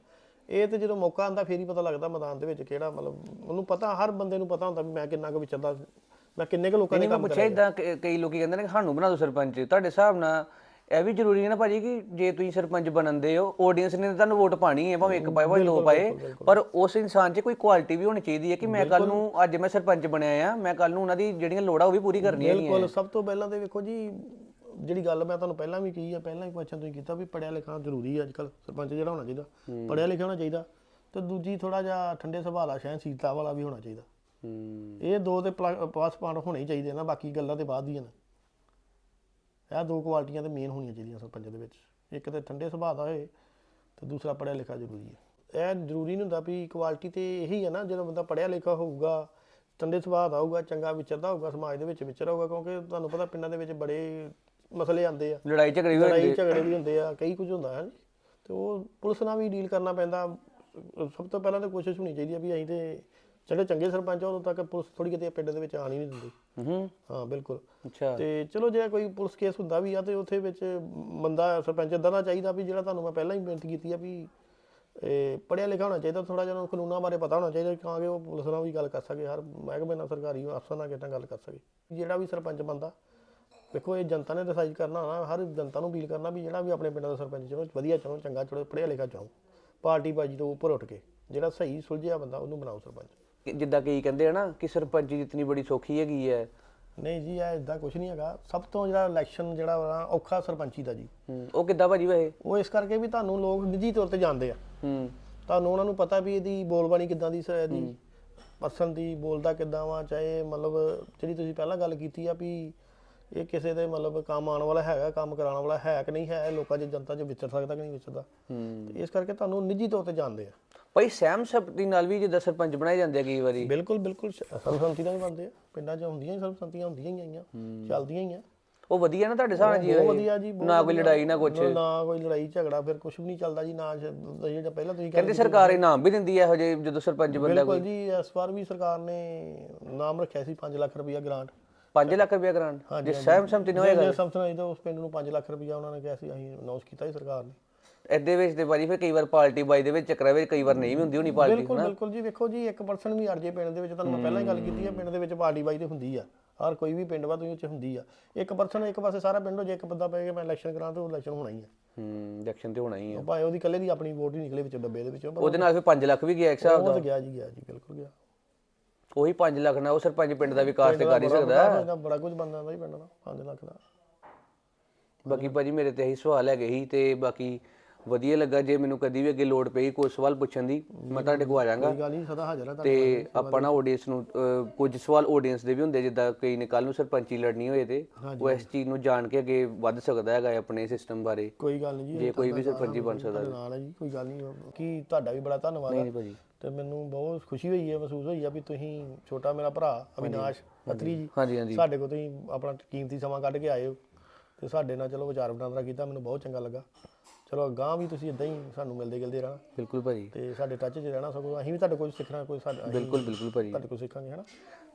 ਇਹ ਤੇ ਜਦੋਂ ਮੌਕਾ ਆਉਂਦਾ ਫੇਰ ਹੀ ਪਤਾ ਲੱਗਦਾ ਮੈਦਾਨ ਦੇ ਵਿੱਚ ਕਿਹੜਾ ਮਤਲਬ ਉਹਨੂੰ ਪਤਾ ਹਰ ਬੰਦੇ ਨੂੰ ਪਤਾ ਹੁੰਦਾ ਵੀ ਮੈਂ ਕਿੰਨਾ ਕੁ ਵਿਚਰਦਾ ਮੈਂ ਕਿੰਨੇ ਕੁ ਲੋਕਾਂ ਦੇ ਕੰਮ ਪੁੱਛਿਆ ਇਦਾਂ ਕਈ ਲੋਕੀ ਕਹਿੰਦੇ ਨੇ ਸਾਨੂੰ ਬਣਾ ਦਿਓ ਸਰਪੰਚ। ਤੁਹਾਡੇ ਹਿਸਾਬ ਨਾਲ ਇਹ ਵੀ ਜ਼ਰੂਰੀ ਹੈ ਨਾ ਭਾਜੀ ਕਿ ਜੇ ਤੁਸੀਂ ਸਰਪੰਚ ਬਣਨਦੇ ਹੋ ਆਡੀਅנס ਨੇ ਤੁਹਾਨੂੰ ਵੋਟ ਪਾਣੀ ਹੈ ਭਾਵੇਂ ਇੱਕ ਪਾਏ ਭਾਵੇਂ ਦੋ ਪਾਏ। ਪਰ ਉਸ ਇਨਸਾਨ 'ਚ ਕੋਈ ਕੁਆਲਿਟੀ ਵੀ ਹੋਣੀ ਚਾਹੀਦੀ ਹੈ ਕਿ ਮੈਂ ਕੱਲ ਨੂੰ ਅੱਜ ਮੈਂ ਸਰਪੰਚ ਬਣਿਆ ਆ ਮੈਂ ਕੱਲ ਨੂੰ ਉਹਨਾਂ ਦੀ ਜਿਹੜੀਆਂ ਲੋੜਾਂ ਉਹ ਵੀ ਪੂਰੀ ਕਰਨੀਆਂ ਹੈਗੀਆਂ ਬਿਲਕੁਲ ਸਭ ਤੋਂ ਪਹਿਲਾਂ ਤੇ ਵੇਖੋ ਜੀ ਜਿਹੜੀ ਗੱਲ ਮੈਂ ਤੁਹਾਨੂੰ ਪਹਿਲਾਂ ਵੀ ਕਹੀ ਆ ਪਹਿਲਾਂ ਹੀ ਕੁਐਸਚਨ ਤੁਸੀਂ ਕੀਤਾ ਵੀ ਪੜਿਆ ਲਿਖਣਾ ਜ਼ਰੂਰੀ ਹੈ ਅੱਜਕੱਲ ਸਰਪੰਚ ਜਿਹੜਾ ਹੋਣਾ ਚਾਹੀਦਾ ਪੜਿਆ ਲਿਖਿਆ ਹੋਣਾ ਚਾਹੀਦਾ ਤੇ ਦੂਜੀ ਥੋੜਾ ਜਿਹਾ ਠੰਡੇ ਸੁਭਾਅ ਦਾ ਸਹਿਨਸ਼ੀਲਤਾ ਵਾਲਾ ਵੀ ਹੋਣਾ ਚਾਹੀਦਾ। ਹੂੰ। ਇਹ ਦੋ ਤੇ ਪਾਸ ਪੁਆਇੰਟ ਹੋਣੇ ਹੀ ਚਾਹੀਦੇ ਨਾ ਬਾਕੀ ਗੱਲਾਂ ਤੇ ਬਾਅਦ ਦੀਆਂ ਨੇ। ਇਹ ਦੋ ਕੁਆਲਿਟੀਆਂ ਤੇ ਮੇਨ ਹੋਣੀਆਂ ਚਾਹੀਦੀਆਂ ਸਰਪੰਚ ਦੇ ਵਿੱਚ। ਇੱਕ ਤੇ ਠੰਡੇ ਸੁਭਾਅ ਦਾ ਹੋਏ ਤੇ ਦੂਸਰਾ ਪੜਿਆ ਲਿਖਿਆ ਜ਼ਰੂਰੀ ਹੈ ਇਹ ਜ਼ਰੂਰੀ ਨਹੀਂ ਹੁੰਦਾ ਵੀ ਕੁਆਲਿਟੀ ਤੇ ਇਹੀ ਹੈ ਨਾ ਜਦੋਂ ਬੰਦਾ ਪੜਿਆ ਲਿਖਿਆ ਹੋਊਗਾ ਠੰਡੇ ਸੁਭਾਅ ਦਾ ਹੋਊਗਾ ਚੰਗਾ ਵਿਚਰਦਾ ਹੋਊਗਾ ਸਮਾਜ ਦੇ ਵਿੱਚ ਵਿਚਰ ਹੋਊਗਾ ਕਿਉਂਕਿ ਤੁਹਾਨੂੰ ਪਤਾ ਪਿੰਡਾਂ ਦੇ ਵਿੱਚ ਬੜੇ ਮਸਲੇ ਆਉਂਦੇ ਆ। ਲੜਾਈ ਝਗੜੇ ਵੀ ਲੜਾਈ ਝਗੜੇ ਵੀ ਹੁੰਦੇ ਆ ਕਈ ਕੁਝ ਹੁੰਦਾ ਹੈ। ਤੇ ਉਹ ਪੁਲਿਸ ਨਾਲ ਵੀ ਡੀਲ ਕਰਨਾ ਪੈਂਦਾ। ਸਭ ਤੋਂ ਪਹਿਲਾਂ ਤਾਂ ਕੋਸ਼ਿਸ਼ ਹੋਣੀ ਚਾਹੀਦੀ ਆ ਵੀ ਅਸੀਂ ਤੇ ਜਿਹੜੇ ਚੰਗੇ ਸਰਪੰਚ ਆ ਉਦੋਂ ਤੱਕ ਪੁਲਿਸ ਥੋੜੀ ਕਿਤੇ ਪਿੰਡ ਦੇ ਵਿੱਚ ਆਣ ਹੀ ਨਹੀਂ ਦਿੰਦੀ। ਹੂੰ ਹਾਂ। ਬਿਲਕੁਲ। ਅੱਛਾ। ਤੇ ਚਲੋ ਜੇ ਕੋਈ ਪੁਲਿਸ ਕੇਸ ਹੁੰਦਾ ਵੀ ਆ ਤੇ ਉੱਥੇ ਵਿੱਚ ਬੰਦਾ ਸਰਪੰਚ ਇਦਾਂ ਦਾ ਚਾਹੀਦਾ ਵੀ ਜਿਹੜਾ ਤੁਹਾਨੂੰ ਮੈਂ ਪਹਿਲਾਂ ਹੀ ਬੇਨਤੀ ਕੀਤੀ ਆ ਵੀ ਇਹ ਪੜਿਆ ਲਿਖਿਆ ਹੋਣਾ ਚਾਹੀਦਾ ਥੋੜਾ ਜਿਹਾ ਉਹਨੂੰ ਕਾਨੂੰਨਾਂ ਬਾਰੇ ਪਤਾ ਹੋਣਾ ਚਾਹੀਦਾ ਕਿ ਉਹ ਪੁਲਿਸ ਨਾਲ ਵੀ ਗੱਲ ਕਰ ਸਕੇ ਹਰ ਮਹਿਕਮੇ ਨਾਲ ਸਰਕਾਰੀ ਅਫਸਰ ਨਾਲ ਕਿਤੇ ਗੱਲ ਕਰ ਸਕੇ। ਜਿਹੜਾ ਵੀ ਸਰਪੰਚ ਬੰਦਾ ਵੇਖੋ ਇਹ ਜਨਤਾ ਨੇ ਡਿਸਾਈਡ ਕਰਨਾ ਨਾ ਹਰ ਜਨਤਾ ਨੂੰ ਅਪੀਲ ਕਰਨਾ ਵੀ ਜਿਹੜਾ ਵੀ ਆਪਣੇ ਪਿੰਡ ਦਾ ਸਰਪੰਚ ਚਲੋ ਵਧੀਆ ਚਲੋ ਚੰਗਾ ਚਲੋ ਪੜਿਆ ਲਿਖਿਆ ਚਾਹੋ ਪਾਰਟੀ ਬਾਜੀ ਤੋਂ ਉੱਪਰ ਉੱਠ ਕੇ ਜਿਹੜਾ ਸਹੀ ਸੁਲਝਿਆ ਬੰਦਾ ਉਹਨੂੰ ਬਣਾਓ ਸਰਪੰਚ। ਜਿੱਦਾਂ ਕਈ ਕਹਿੰਦੇ ਆ ਨਾ ਕਿ ਸਰਪੰਚੀ ਜਿੰਨੀ ਬੜੀ ਸੌਖੀ ਹੈਗੀ ਹੈ। ਨਹੀਂ ਜੀ ਇਹ ਇਦਾਂ ਕੁਝ ਨਹੀਂ ਹੈਗਾ। ਸਭ ਤੋਂ ਜਿਹੜਾ ਇਲੈਕਸ਼ਨ ਜਿਹੜਾ ਵਾ ਔਖਾ ਸਰਪੰਚੀ ਦਾ ਜੀ। ਹੂੰ ਉਹ ਕਿੱਦਾਂ ਭਾਜੀ ਵੈਸੇ? ਉਹ ਇਸ ਕਰਕੇ ਵੀ ਤੁਹਾਨੂੰ ਲੋਕ ਨਿੱਜੀ ਤੌਰ ਤੇ ਜਾਣਦੇ ਆ। ਹੂੰ। ਤੁਹਾਨੂੰ ਉਹਨਾਂ ਨੂੰ ਪਤਾ ਵੀ ਇਹਦੀ ਬੋਲਬਾਣੀ ਕਿੱਦਾਂ ਦੀ ਸ- ਇਹਦੀ ਪਰਸਨ ਦੀ ਬੋਲਦਾ ਕਿੱਦਾਂ ਵਾ ਚਾਹੇ ਮਤਲਬ ਜਿਹੜੀ ਤੁਸੀਂ ਪਹਿਲਾਂ ਗੱਲ ਕੀਤੀ ਆ ਵੀ ਇਹ ਕਿਸੇ ਦੇ ਮਤਲਬ ਕੰਮ ਆਉਣ ਵਾਲਾ ਹੈਗਾ ਕੰਮ ਕਰਾਉਣ ਵਾਲਾ ਹੈ ਕਿ ਨਹੀਂ ਹੈ ਇਹ ਲੋਕਾਂ 'ਚ ਜਨਤਾ 'ਚ ਵਿਚਰ ਸਕਦਾ ਕਿ ਨਹੀਂ ਵਿਚਰਦਾ। ਹੂੰ। ਤੇ ਇਸ ਕਰਕੇ ਤੁਹਾਨੂੰ ਨਿੱਜੀ ਤੌਰ ਤੇ ਜਾਣਦੇ ਆ। ਭਾਈ ਸਹਿਮ ਸਪਤੀ ਨਾਲ ਵੀ ਜਿੱਦਾਂ ਸਰਪੰਚ ਬਣਾਏ ਜਾਂਦੇ ਆ ਕਈ ਵਾਰੀ। ਬਿਲਕੁਲ ਬਿਲਕੁਲ ਸਰਬਸੰਮਤੀ ਨਾਲ ਹੀ ਬਣਦੇ ਆ। ਪਿੰਡਾਂ 'ਚ ਹੁੰਦੀਆਂ ਹੀ ਸਰਬਸੰਮਤੀਆਂ ਹੁੰਦੀਆਂ ਹੀ ਆਈਆਂ ਚੱਲਦੀਆਂ ਹੀ ਆ। ਉਹ ਵਧੀਆ ਨਾ ਤੁਹਾਡੇ ਨਾਲ ਜੀ ਬਹੁਤ? ਵਧੀਆ ਜੀ ਨਾ ਕੋਈ। ਲੜਾਈ ਨਾ ਕੁਛ। ਨਾ- ਕੋਈ ਲੜਾਈ ਝਗੜਾ ਫਿਰ ਕੁਝ ਵੀ ਨਹੀਂ ਚੱਲਦਾ ਜੀ ਨਾ ਜ- ਜਿਹੜਾ ਪਹਿਲਾਂ ਤੁਸੀਂ ਕਹਿੰਦੇ ਸਰਕਾਰ ਇਨਾਮ ਵੀ ਦਿੰਦੀ ਹੈ ਇਹੋ ਜਿਹੇ ਜਦੋਂ ਸਰਪੰਚ ਬੰਦਾ ਬਿਲਕੁਲ ਜੀ ਇਸ ਵਾਰ ਵੀ ਸਰਕਾਰ ਨੇ ਨਾਮ ਰੱਖਿਆ ਸੀ 5 ਲੱਖ ਰੁਪਇਆ ਗ੍ਰਾਂਟ। 5 ਲੱਖ ਰੁਪਏ ਗ੍ਰਾਂਟ ਜੇ ਸਹਿਮ ਸੰਮਤੀ ਨਾਲ ਹੋਏਗਾ। ਜੇ ਸੰਸਥਾ ਇਹਦਾ ਉਸ ਪਿੰਡ ਨੂੰ 5 ਲੱਖ ਰੁਪਇਆ ਉਹਨਾਂ ਨੇ ਕਿਹਾ ਸੀ ਅਸੀਂ ਅਨਾਉਂਸ ਕੀਤਾ ਸੀ ਸਰਕਾਰ ਨੇ। ਇਹਦੇ ਵਿੱਚ ਤੇ ਭਾਜੀ ਫਿਰ ਕਈ ਵਾਰ ਪਾਰਟੀ ਬਾਈ ਦੇ ਵਿੱਚ ਚੱਕਰਾਂ ਵਿੱਚ ਕਈ ਵਾਰ ਨਹੀਂ ਵੀ ਹੁੰਦੀ ਹੋਣੀ ਪਾਰਟੀ ਬਿਲਕੁਲ ਬਿਲਕੁਲ ਜੀ ਵੇਖੋ ਜੀ ਇੱਕ ਪਰਸਨ ਵੀ ਅੜ ਜੇ ਪਿੰਡ ਦੇ ਵਿੱਚ ਤੁਹਾਨੂੰ ਮੈਂ ਪਹਿਲਾਂ ਹੀ ਗੱਲ ਕੀਤੀ ਹੈ ਪਿੰਡ ਦੇ ਵਿੱਚ ਪਾਰਟੀ ਬਾਈ ਤੇ ਹੁੰਦੀ ਆ। ਹਰ ਕੋਈ ਵੀ ਪਿੰਡ ਵਾ ਤੁਸੀਂ ਉੱਚ ਹੁੰਦੀ ਆ। ਇੱਕ ਪਰਸਨ ਇੱਕ ਪਾਸੇ ਸਾਰਾ ਪਿੰਡ ਹੋ ਜੇ ਇੱਕ ਬੰਦਾ ਪਏ ਕਿ ਮੈਂ ਇਲੈਕਸ਼ਨ ਕਰਾਂ ਤੇ ਉਹ ਇਲੈਕਸ਼ਨ ਹੋਣਾ ਹੀ ਆ। ਹੂੰ ਇਲੈਕਸ਼ਨ ਤੇ ਹੋਣਾ ਹੀ ਹੈ ਭਾਵੇਂ ਉਹਦੀ ਇਕੱਲੇ ਦੀ ਆਪਣੀ ਵੋਟ ਹੀ ਨਿਕਲੇ ਵਿੱਚ ਡੱਬੇ ਦੇ ਵਿੱਚੋਂ ਪਰ ਉਹਦੇ ਨਾਲ ਫਿਰ 5 ਲੱਖ ਵੀ ਗਿਆ ਇੱਕ ਹਿਸਾਬ ਉਹ ਤਾਂ ਗਿਆ ਜੀ ਗਿਆ ਜੀ ਬਿਲਕੁਲ ਗਿਆ। ਉਹੀ 5 ਲੱਖ ਨਾਲ ਉਹ ਸਰਪੰਚ ਪਿੰਡ ਦਾ ਵਿਕਾਸ ਤੇ ਕਰ ਹੀ ਸਕਦਾ ਹੈ। ਬੜਾ ਕੁਝ ਬਣਦਾ ਹੁੰਦਾ ਜੀ ਪਿੰਡ ਦਾ 5 ਲੱਖ ਦਾ ਬਾਕੀ ਭਾਜੀ ਮੇਰੇ ਤੇ ਇਹੀ ਸਵਾਲ ਹੈਗੇ ਸੀ ਤੇ ਬਾਕੀ ਵਧੀਆ ਲੱਗਾ ਜੇ ਮੈਨੂੰ ਕਦੀ ਵੀ ਅੱਗੇ ਲੋੜ ਪਈ ਕੋਈ ਸਵਾਲ ਪੁੱਛਣ ਦੀ ਮੈਂ ਤੁਹਾਡੇ ਕੋਲ ਆ ਜਾਵਾਂਗਾ। ਕੋਈ ਗੱਲ ਨਹੀਂ ਤੇ ਆਪਾਂ ਆਡੀਅנס ਨੂੰ ਕੁਝ ਸਵਾਲ ਆਡੀਅנס ਦੇ ਵੀ ਹੁੰਦੇ ਜਿੱਦਾਂ ਕਈ ਨੇ ਕੱਲ੍ਹ ਨੂੰ ਸਰਪੰਚੀ ਲੜਨੀ ਹੋਏ ਤੇ ਉਹ ਇਸ ਚੀਜ਼ ਨੂੰ ਜਾਣ ਕੇ ਅੱਗੇ ਵੱਧ ਸਕਦਾ ਹੈਗਾ ਆਪਣੇ ਸਿਸਟਮ ਬਾਰੇ। ਕੋਈ ਗੱਲ ਨਹੀਂ ਜੀ ਕੋਈ ਵੀ ਸਰਪੰਚੀ ਬਣ ਸਕਦਾ ਤੁਹਾਡੇ ਨਾਲ ਹੈ ਜੀ ਕੋਈ ਗੱਲ ਨਹੀਂ ਕੀ ਤੁਹਾਡਾ ਵੀ ਬੜਾ ਧੰਨਵਾਦ ਨਹੀਂ ਭਾਜੀ। ਤੇ ਮੈਨੂੰ ਬਹੁਤ ਖੁਸ਼ੀ ਹੋਈ ਹੈ ਮਹਿਸੂਸ ਹੋਈ ਆ ਵੀ ਤੁਸੀਂ ਛੋਟਾ ਮੇਰਾ ਭਰਾ ਅਵਿਨਾਸ਼ ਅਤਰੀ ਜੀ ਹਾਂਜੀ ਹਾਂਜੀ। ਸਾਡੇ ਕੋਲ ਤੁਸੀਂ ਆਪਣਾ ਕੀਮਤੀ ਸਮਾਂ ਕੱਢ ਕੇ ਆਏ ਹੋ। ਤੇ ਸਾਡੇ ਨਾਲ ਚਲੋ ਵਿਚਾਰ ਵਟਾਂਦਰਾ ਕੀਤਾ ਮੈਨੂੰ ਬਹੁਤ ਚੰਗਾ ਲੱਗਾ। ਚਲੋ ਅਗਾਂਹ ਵੀ ਤੁਸੀਂ ਇਦਾਂ ਹੀ ਸਾਨੂੰ ਮਿਲਦੇ ਗਿਲਦੇ ਰਹਿਣਾ। ਬਿਲਕੁਲ ਭਾਜੀ। ਤੇ ਸਾਡੇ ਟੱਚ 'ਚ ਰਹਿਣਾ ਸਗੋਂ ਅਸੀਂ ਵੀ ਤੁਹਾਡੇ ਕੋਲ ਸਿੱਖਣਾ ਕੋਈ ਸਾਡਾ ਅਸੀਂ ਬਿਲਕੁਲ ਬਿਲਕੁਲ ਭਾਜੀ। ਤੁਹਾਡੇ ਕੋਲ ਸਿੱਖਾਂਗੇ ਹਨਾ?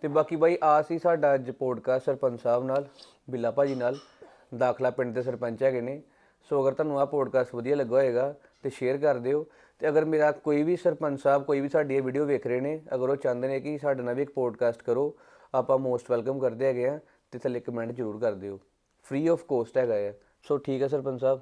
ਤੇ ਬਾਕੀ ਬਾਈ ਆ ਸੀ ਸਾਡਾ ਅੱਜ ਪੋਡਕਾਸਟ ਸਰਪੰਚ ਸਾਹਿਬ ਨਾਲ ਬਿੱਲਾ ਭਾਜੀ ਨਾਲ। ਦਾਖਲਾ ਪਿੰਡ ਦੇ ਸਰਪੰਚ ਹੈਗੇ ਨੇ। ਸੋ ਅਗਰ ਤੁਹਾਨੂੰ ਆ ਪੋਡਕਾਸਟ ਵਧੀਆ ਲੱਗਾ ਹੋਏਗਾ ਤੇ ਸ਼ੇਅਰ ਕਰ ਦਿਓ। ਤੇ ਅਗਰ ਮੇਰਾ ਕੋਈ ਵੀ ਸਰਪੰਚ ਸਾਹਿਬ ਕੋਈ ਵੀ ਸਾਡੀ ਇਹ ਵੀਡੀਓ ਵੇਖ ਰਹੇ ਨੇ ਅਗਰ ਉਹ ਚਾਹੁੰਦੇ ਨੇ ਕਿ ਸਾਡੇ ਨਾਲ ਵੀ ਇੱਕ ਪੋਡਕਾਸਟ ਕਰੋ ਆਪਾਂ ਮੋਸਟ ਵੈਲਕਮ ਕਰਦੇ ਹੈਗੇ ਆ ਤੇ ਥੱਲੇ ਕਮੈਂਟ ਜ਼ਰੂਰ ਕਰ ਦਿਓ। ਫ੍ਰੀ ਆਫ ਕੋਸਟ ਹੈਗਾ ਹੈ ਸੋ ਠੀਕ ਹੈ ਸਰਪੰਚ ਸਾਹਿਬ।